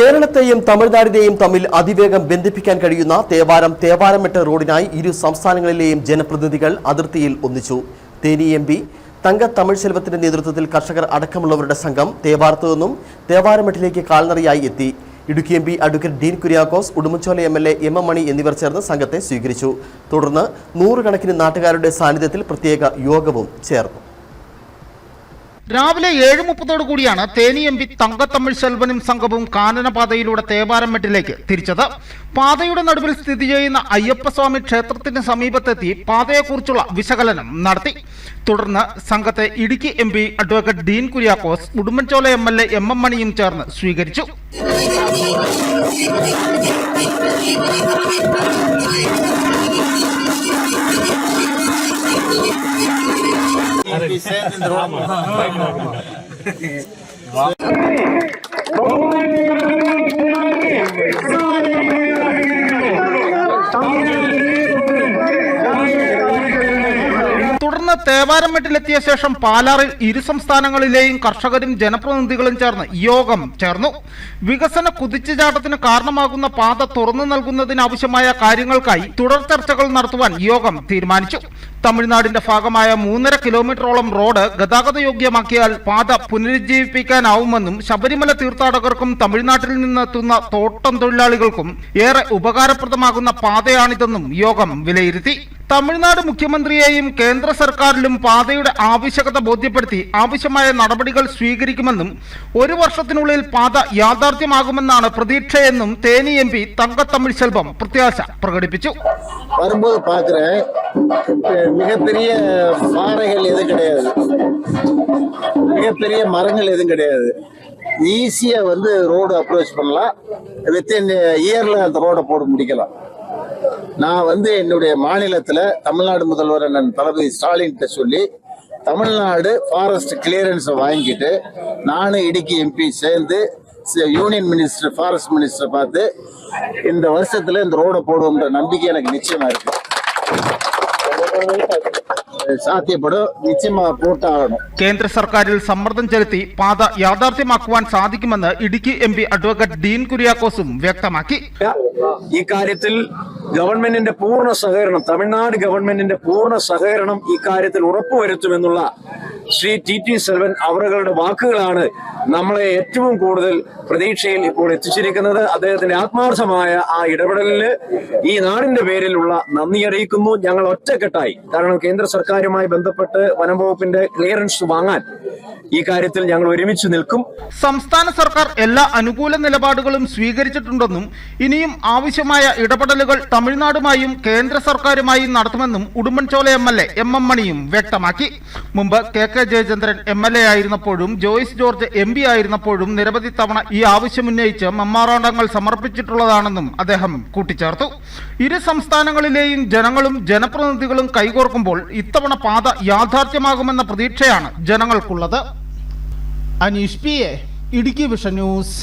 കേരളത്തെയും തമിഴ്നാടിനെയും തമ്മിൽ അതിവേഗം ബന്ധിപ്പിക്കാൻ കഴിയുന്ന തേവാരം തേവാരമെട്ട റോഡിനായി ഇരു സംസ്ഥാനങ്ങളിലെയും ജനപ്രതിനിധികൾ അതിർത്തിയിൽ ഒന്നിച്ചു. തേനി എം പി തങ്ക തമിഴ് സെൽവത്തിന്റെ നേതൃത്വത്തിൽ കർഷകർ അടക്കമുള്ളവരുടെ സംഘം തേവാരത്തു നിന്നും തേവാരമെട്ടിലേക്ക് കാൽനടയായി എത്തി. Idukki M P advocate Dean Kuriakose Udumbanchola M L A M M Mani എന്നിവർ ചേർന്ന് സംഘത്തെ സ്വീകരിച്ചു. തുടർന്ന് നൂറുകണക്കിന് നാട്ടുകാരുടെ സാന്നിധ്യത്തിൽ പ്രത്യേക യോഗവും ചേർന്നു. രാവിലെ ഏഴ് മുപ്പതോടു കൂടിയാണ് തേനി എം പി തങ്കത്തമിഴ് സെൽവനും സംഘവും കാനനപാതയിലൂടെ തേവാരമെട്ടിലേക്ക് തിരിച്ചത്. പാതയുടെ നടുവിൽ സ്ഥിതി ചെയ്യുന്ന അയ്യപ്പസ്വാമി ക്ഷേത്രത്തിന് സമീപത്തെത്തി പാതയെക്കുറിച്ചുള്ള വിശകലനം നടത്തി. തുടർന്ന് സംഘത്തെ Idukki M P advocate Dean Kuriakose Udumbanchola M L A M M മണിയും ചേർന്ന് സ്വീകരിച്ചു. തുടർന്ന് തേവാരമെട്ടിലെത്തിയ ശേഷം പാലാറിൽ ഇരു സംസ്ഥാനങ്ങളിലെയും കർഷകരും ജനപ്രതിനിധികളും ചേർന്ന് യോഗം ചേർന്നു. വികസന കുതിച്ചുചാട്ടത്തിന് കാരണമാകുന്ന പാത തുറന്നു നൽകുന്നതിനാവശ്യമായ കാര്യങ്ങൾക്കായി തുടർ ചർച്ചകൾ നടത്തുവാൻ യോഗം തീരുമാനിച്ചു. തമിഴ്നാടിന്റെ ഭാഗമായ മൂന്നര കിലോമീറ്ററോളം റോഡ് ഗതാഗതയോഗ്യമാക്കിയാൽ പാത പുനരുജ്ജീവിപ്പിക്കാനാവുമെന്നും ശബരിമല തീർത്ഥാടകർക്കും തമിഴ്നാട്ടിൽ നിന്നെത്തുന്ന തോട്ടം തൊഴിലാളികൾക്കും ഏറെ ഉപകാരപ്രദമാകുന്ന പാതയാണിതെന്നും യോഗം വിലയിരുത്തി. തമിഴ്നാട് മുഖ്യമന്ത്രിയെയും കേന്ദ്ര സർക്കാരിലും പാതയുടെ ആവശ്യകത ബോധ്യപ്പെടുത്തി ആവശ്യമായ നടപടികൾ സ്വീകരിക്കുമെന്നും ഒരു വർഷത്തിനുള്ളിൽ പാത യാഥാർത്ഥ്യമാകുമെന്നാണ് പ്രതീക്ഷയെന്നും തേനി എം പി തങ്കത്തമിഴ് സെൽവം പ്രത്യാശ പ്രകടിപ്പിച്ചു. மிகப்பெரிய பாறைகள் எதுவும் கிடையாது. மிகப்பெரிய மரங்கள் எதுவும் கிடையாது. ஈஸியாக வந்து ரோடு அப்ரோச் பண்ணலாம். வித்தின் இயரில் அந்த ரோடை போட்டு முடிக்கலாம். நான் வந்து என்னுடைய மாநிலத்தில் தமிழ்நாடு முதல்வர் அண்ணன் தளபதி ஸ்டாலின் சொல்லி தமிழ்நாடு ஃபாரஸ்ட் கிளியரன்ஸை வாங்கிட்டு நானும் இடுக்கி எம்பி சேர்ந்து யூனியன் மினிஸ்டர் ஃபாரஸ்ட் மினிஸ்டர் பார்த்து இந்த வருஷத்தில் இந்த ரோடை போடுவோம்ன்ற நம்பிக்கை எனக்கு நிச்சயமாக இருக்குது സാധ്യപ്പെടും നിശ്ചയപൂർത്താകണം കേന്ദ്ര സർക്കാരിൽ സമ്മർദ്ദം ചെലുത്തി പാത യാഥാർത്ഥ്യമാക്കുവാൻ സാധിക്കുമെന്ന് Idukki M P advocate Dean കുര്യാക്കോസും വ്യക്തമാക്കി. ഈ കാര്യത്തിൽ ഗവൺമെന്റിന്റെ പൂർണ സഹകരണം തമിഴ്നാട് ഗവൺമെന്റിന്റെ പൂർണ സഹകരണം ഈ കാര്യത്തിൽ ഉറപ്പുവരുത്തുമെന്നുള്ള ശ്രീ ടി ടി സെൽവൻ അവരുടെ വാക്കുകളാണ് നമ്മളെ ഏറ്റവും കൂടുതൽ പ്രതീക്ഷയിൽ ഇപ്പോൾ എത്തിച്ചിരിക്കുന്നത്. അദ്ദേഹത്തിന്റെ ആത്മാർത്ഥമായ ആ ഇടപെടലിന് ഈ നാടിന്റെ പേരിലുള്ള നന്ദി അറിയിക്കുന്നു. ഞങ്ങൾ ഒറ്റക്കെട്ടായി. കാരണം കേന്ദ്ര സർക്കാരുമായി ബന്ധപ്പെട്ട് വനം വകുപ്പിന്റെ ക്ലിയറൻസ് വാങ്ങാൻ ഈ കാര്യത്തിൽ ഞങ്ങൾ ഒരുമിച്ച് നിൽക്കും. സംസ്ഥാന സർക്കാർ എല്ലാ അനുകൂല നിലപാടുകളും സ്വീകരിച്ചിട്ടുണ്ടെന്നും ഇനിയും ആവശ്യമായ ഇടപെടലുകൾ തമിഴ്നാടുമായും കേന്ദ്ര സർക്കാരുമായും നടത്തുമെന്നും Udumbanchola M L A M M മണിയും വ്യക്തമാക്കി. മുമ്പ് K K Jayachandran M L A ആയിരുന്നപ്പോഴും Joice George M P ആയിരുന്നപ്പോഴും നിരവധി തവണ ഈ ആവശ്യമുന്നയിച്ച് മെമ്മോറാണ്ടങ്ങൾ സമർപ്പിച്ചിട്ടുള്ളതാണെന്നും അദ്ദേഹം കൂട്ടിച്ചേർത്തു. ഇരു സംസ്ഥാനങ്ങളിലെയും ജനങ്ങളും ജനപ്രതിനിധികളും കൈകോർക്കുമ്പോൾ ഇത്തവണ പാത യാഥാർത്ഥ്യമാകുമെന്ന പ്രതീക്ഷയാണ് ജനങ്ങൾക്കുള്ളത്. Aneesh P A Idukki vision news.